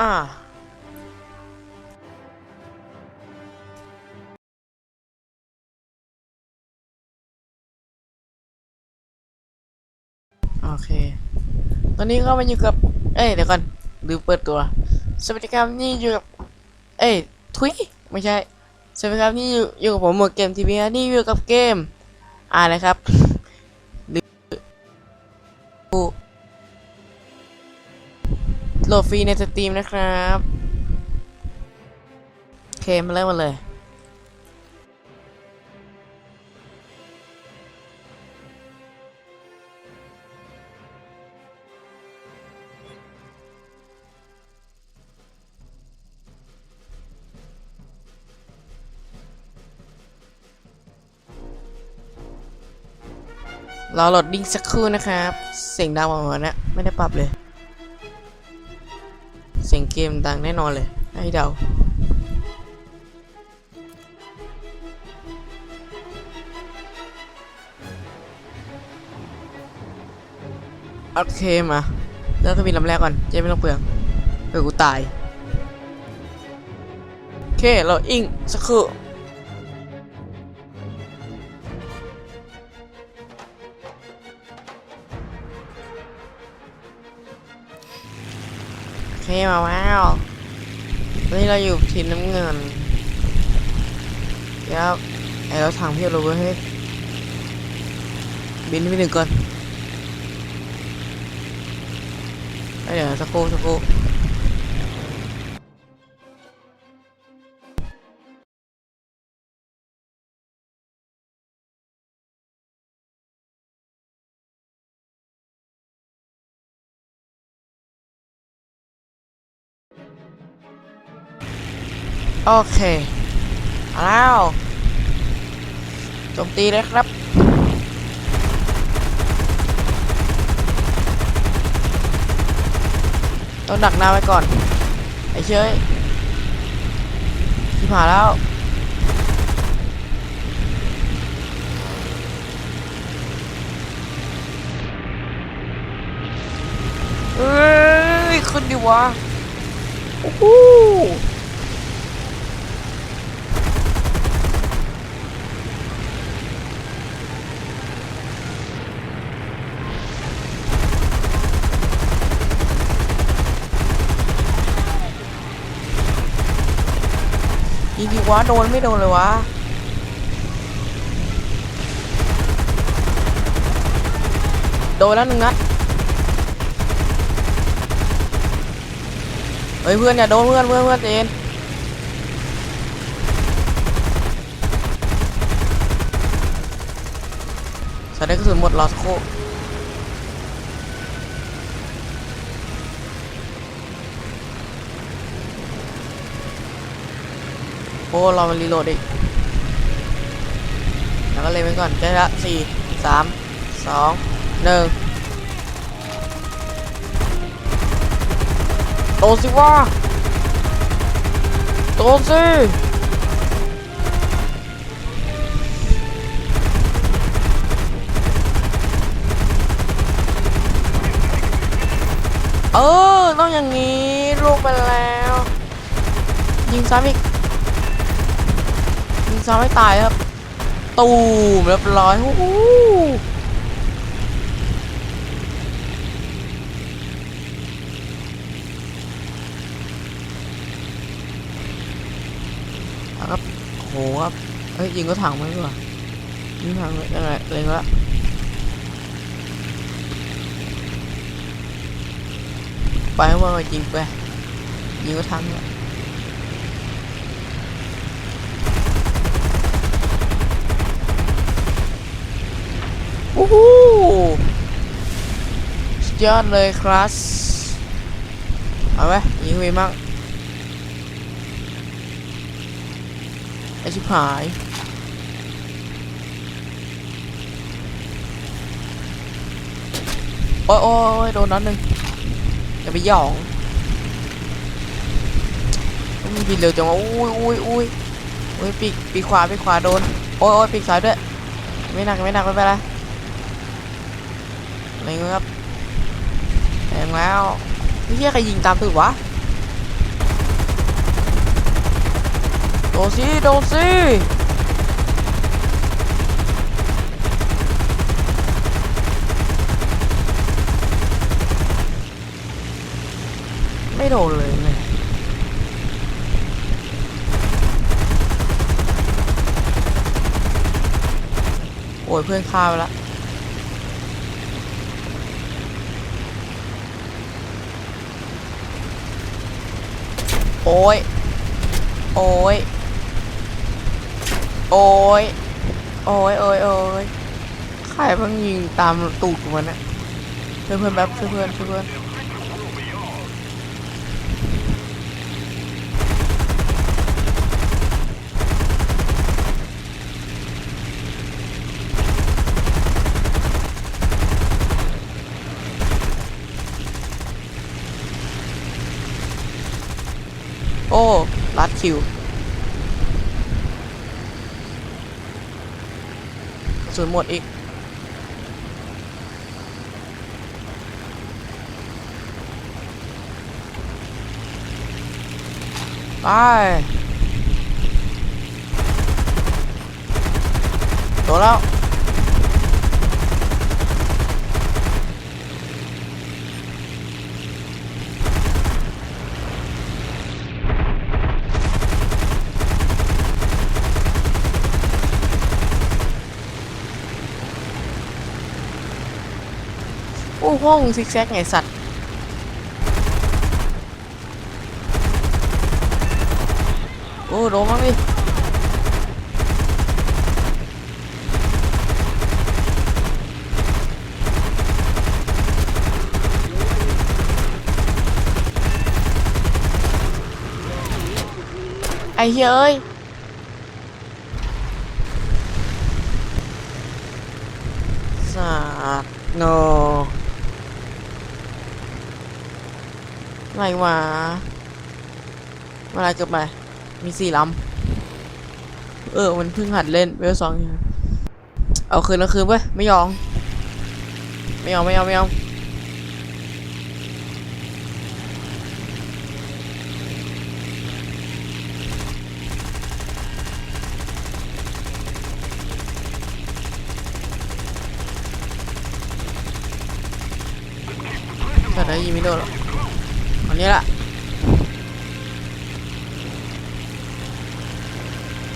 อ่าโอเค ตอนนี้ก็มาอยู่กับ เอ้ยเดี๋ยวก่อนลืมเปิดตัว สวัสดีครับนี่อยู่กับ เอ้ยทุยไม่ใช่ สวัสดีครับนี่อยู่อยู่กับผมหมวดเกมทีวีนะนี่อยู่กับเกม อ่านะครับ โหลดฟรีในสตรีมนะครับเคมาเริ่มมาเลย เรอโหลดดิ้งสักครู่นะครับ เสียงดังประมาณนี้ไม่ได้ปรับเลย เกมดังแน่นอนเลย ให้เดาโอเคมาเริ่มเครื่องบินลำแรกก่อนจะไม่ต้องเปลืองเปลือกูตาย โอเค เราอิงสักครู่ โอเคมาแล้วนี่เราอยู่ทีมน้ำเงินเดี๋ยวไอเราถังเพียบเลยเว้ยเฮ้ยบินไปหนึ่งก่อนเดี๋ยวสักครู่สักครู่ โอเคเอาแล้วโจมตีเลยครับ ต้องดักหน้าไว้ก่อน ไอ้เชยที่ผ่าแล้ว เอ้ยขึ้นดิวะ หยิงดิวะโดนไม่โดนเลยวะโดนแล้วหนึ่งนัด เฮ้ยเพื่อนอย่าโดนเพื่อนเพื่อนเพื่อนใจเย็นใส่ได้กระสุนหมดรอสักคโอ้เรามันรีโหลดอีกแล้วก็เลยไปก่อนได้ละสี่สามสองหนึ่ง โตสิวะโตสิเออ ต้องอย่างนี้ลูกไปแล้ว ยิงซ้ำอีก ยิงซ้ำให้ตายครับ ตูมเรียบร้อยฮู้าครับโหครับเฮ้ยยิงก็ถังมันดีกว่ายิงถังเลยยังไงเลยละไปว่าไปยิงไปยิงก็ถังเนี่ยโอ้โหสุดยอดเลยครับเอาไว้ยิงไปมั่ง ไอ ชิบหาย โอ้ยโอ้ยโดนนัดหนึ่งอย่าไปหยองมันบินเร็วจังวะอุ้ยอุ้ยอุ้ยอุ้ยปีกปีกขวาปีกขวาโดน โอ้ยโอ้ยปีกซ้ายด้วย ไม่หนักไม่หนักไม่เป็นไรอะไรเงี้ยครับแรงแล้วเฮียใครยิงตามตื่นวะ ดนสิโดนสิไม่โดนเลยไงโอ้ยเพื่อนฆ่าไปละโอ้ย โอ้ย โอ้ย โอ้ยโอ้ยโอ้ยใครเพิ่งยิงตามตูดกูมันอะช่วยเพื่อนแบบช่วยเพื่อนเพื่อนโอ้ลัดคิว ศูนย์หมดอีก ตายโดนแล้ว ห้องซิกแซกไงสัตว์ โอ้โดนมั้งดิไอ้เฮ้ยเอ้ยสัตว์โนอะ ไรวะเวลาเกิดมามีสี่ลำ เออ มันเพิ่งหัดเล่นเวลสองเองเอาคืนเอาคืนเว้ย ไม่ยอม ไม่ยอม ไม่ยอม ไม่ยอมแต่ได้ยิงไม่โดนหรอก อันนี้แหละ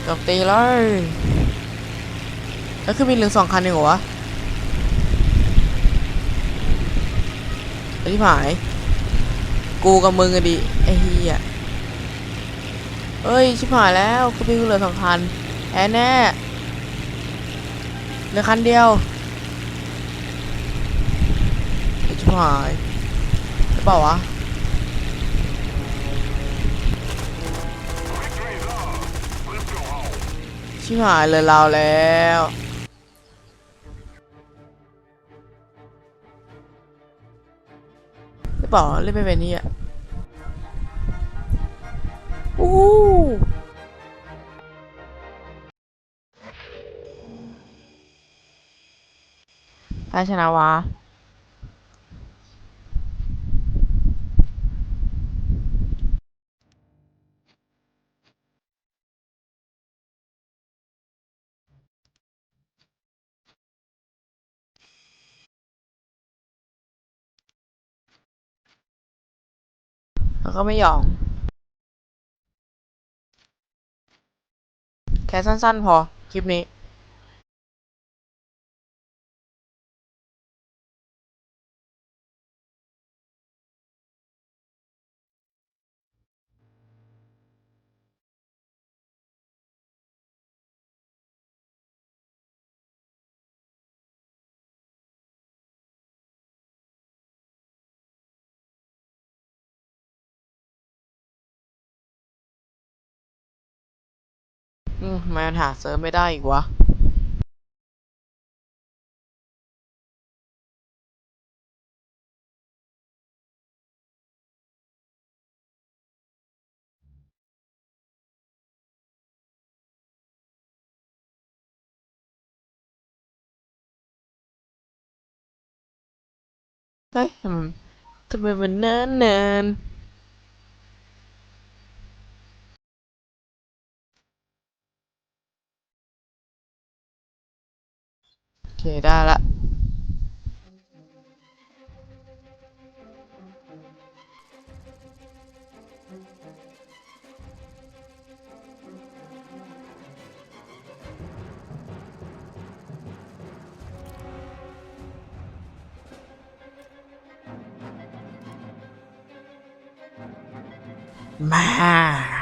จมตีเลยแล้วคือมีเหลือสองคันเองเหรอวะไอ้ที่หาย กูกับมึงอะดิไอ้เฮียเอ้ย ชิบหายแล้วกูมีเหลือสองคันแพ้แน่เหลือคันเดียวไอ้ชิบหายหรือเปล่าวะ ชิบหายเลยเราแล้วไม่บอกเล่นไม่เป็นนี่อะอู้หูแพ้ชนะวะ แล้วก็ไม่ยอม แค่สั้นๆพอ คลิปนี้ ทำไมมันหาเซิร์ฟไม่ได้อีกวะเฮ้ยทำไมมันนินนิน เคได้ละมา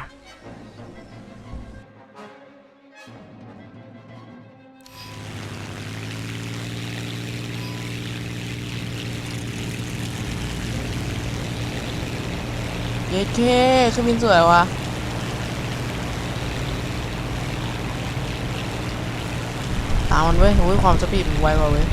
เย้เคเครื่องบินสวยว่ะตามมันเว้ยโอ้ยความสปีดมันไวกว่าเว้ย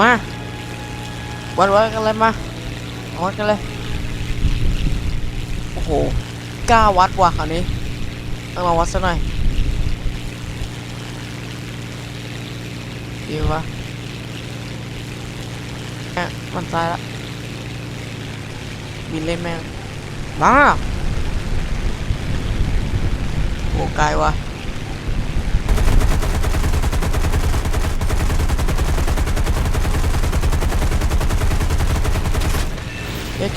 มาวัดวัดกันเลยมาวัดกันเลยโอ้โหกล้าวัดว่ะคราวนี้ต้องมาวัดซะหน่อยดีวะแม่มันตายละบินเล่นแม่งมาโอ้ไกลว่ะ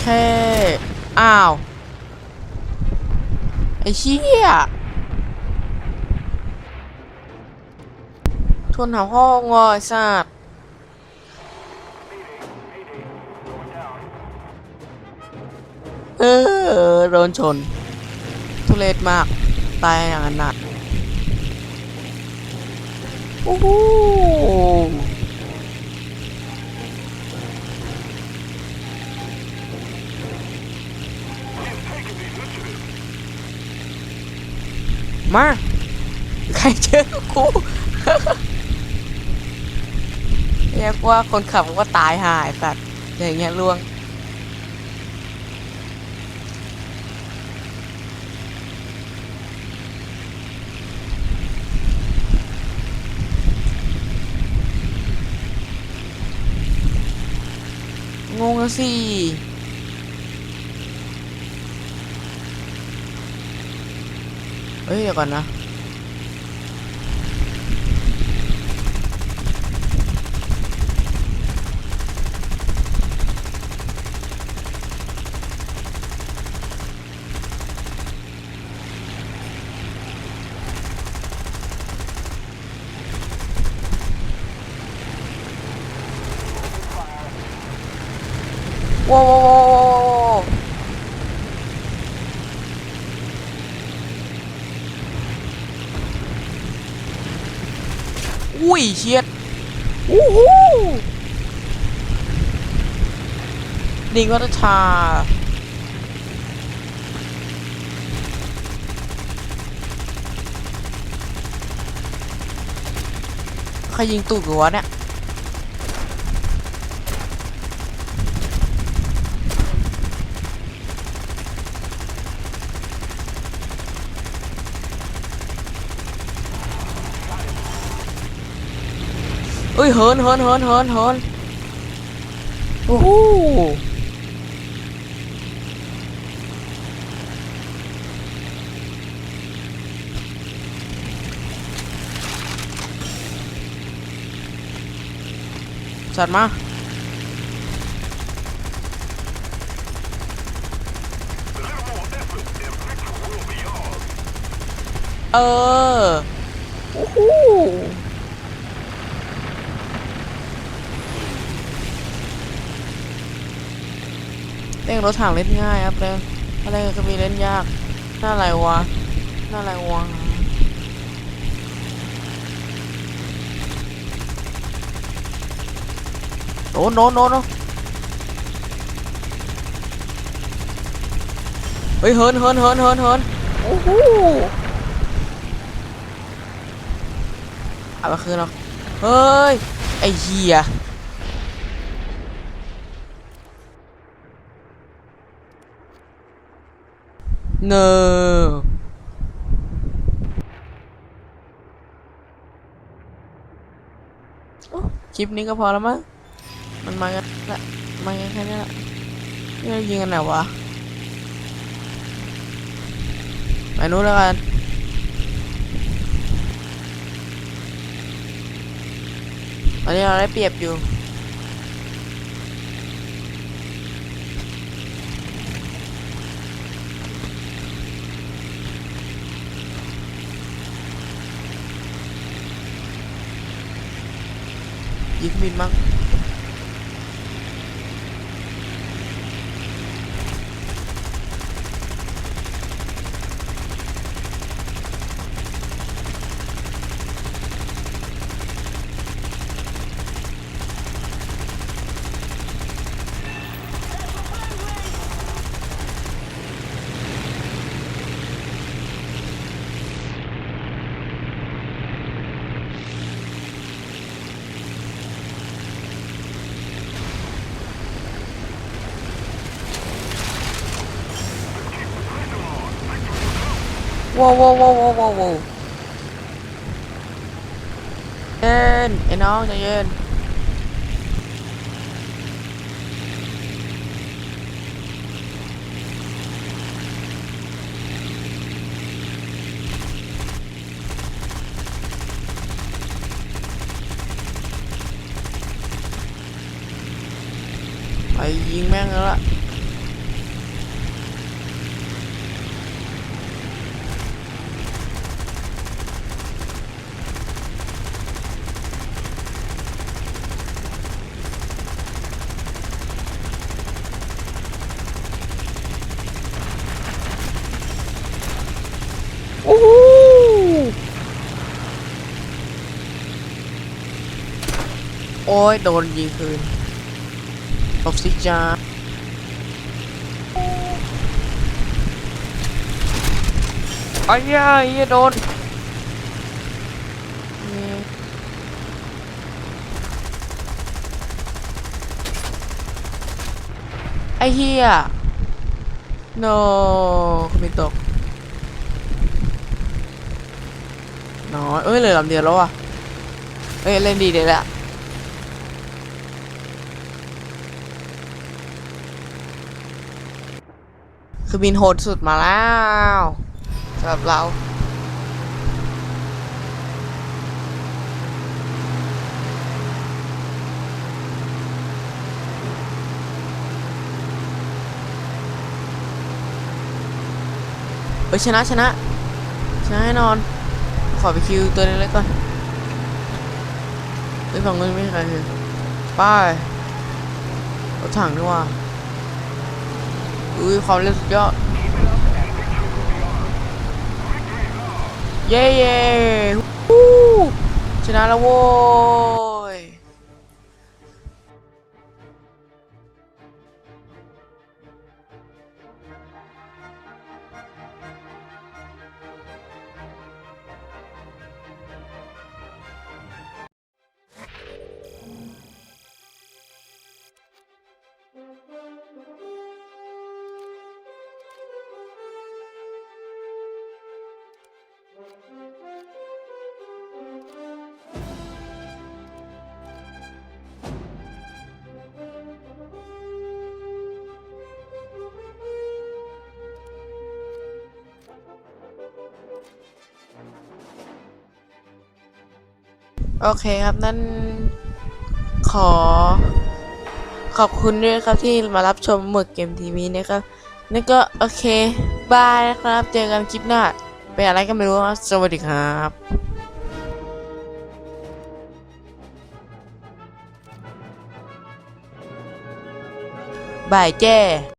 แค่อ้าว ไอ้เชี่ยทวนหาห้องอะไอ้สัตว์เออโดนชน ทุเรศมาก ตายอย่างนั้นน่ะโอ้โห มา ใครเจอกูเรียกว่าคนขับก็ตายหายสัตว์อย่างเงี้ยล่วง งงสิ เฮ้ยเดี๋ยวก่อนนะ ว้าวว้าวว้าวว้าวว้าว อุ้ยเชียดอู้หูดิงวัตชาใครยิงตูดกูวะเนี่ย เอ้ยเฮินเฮินเฮินเฮินเฮินโอ้โหจัดมาเออโอ้โห เล่นรถถังเล่นง่ายครับเล่นอะไรก็มีเล่นยากน้าอะไรวะน้าอะไรวะโน้นโน้นโน้นโน้นเฮ้ยเฮินเฮินเฮินเฮินเฮินโอ้โหเอาไปคืนเราเฮ้ย ไอ้เหี้ย no โอ้คลิปนี้ก็พอแล้วมั้ง มันมากันละมากันแค่นี้ละนี่เรายิงกันไหนวะไปนู้นแล้วกันตอนนี้เราได้เปรียบอยู่ ยิงมินมั้ง ว้าวว้าวว้าวว้าวว้าวว้าวเย็นไอ้น้องใจเย็น ไปยิงแม่งแล้วล่ะ โอ้โหโอ้ยโดนยิงคืนตบสิจ้าไอ้เหี้ยไอ้ยโดนไอ้เหี้ย no เขาไม่ตก น้อยเอ้ยเลือลำเดียวแล้วอะเอ้ยเล่นดีเลยแหละคือบินโหดสุดมาแล้วสำหรับเราเอ้ยชนะชนะชนะแน่นอน ขอไปคิวตัวเล็กๆก่อนไอ้ฝั่งนู้นไม่ใครเลยป้ายรถถังดีกว่าอุ้ยความเร็วสุดยอด เย้เย้ชนะแล้วโว้ โอเคครับนั่นขอ ขอบคุณด้วยครับที่มารับชมหมึกเกมทีวีนะครับนั่นก็โอเคบายนะครับเจอกันคลิปหน้าเป็นอะไรก็ไม่รู้ครับสวัสดีครับบายเจ้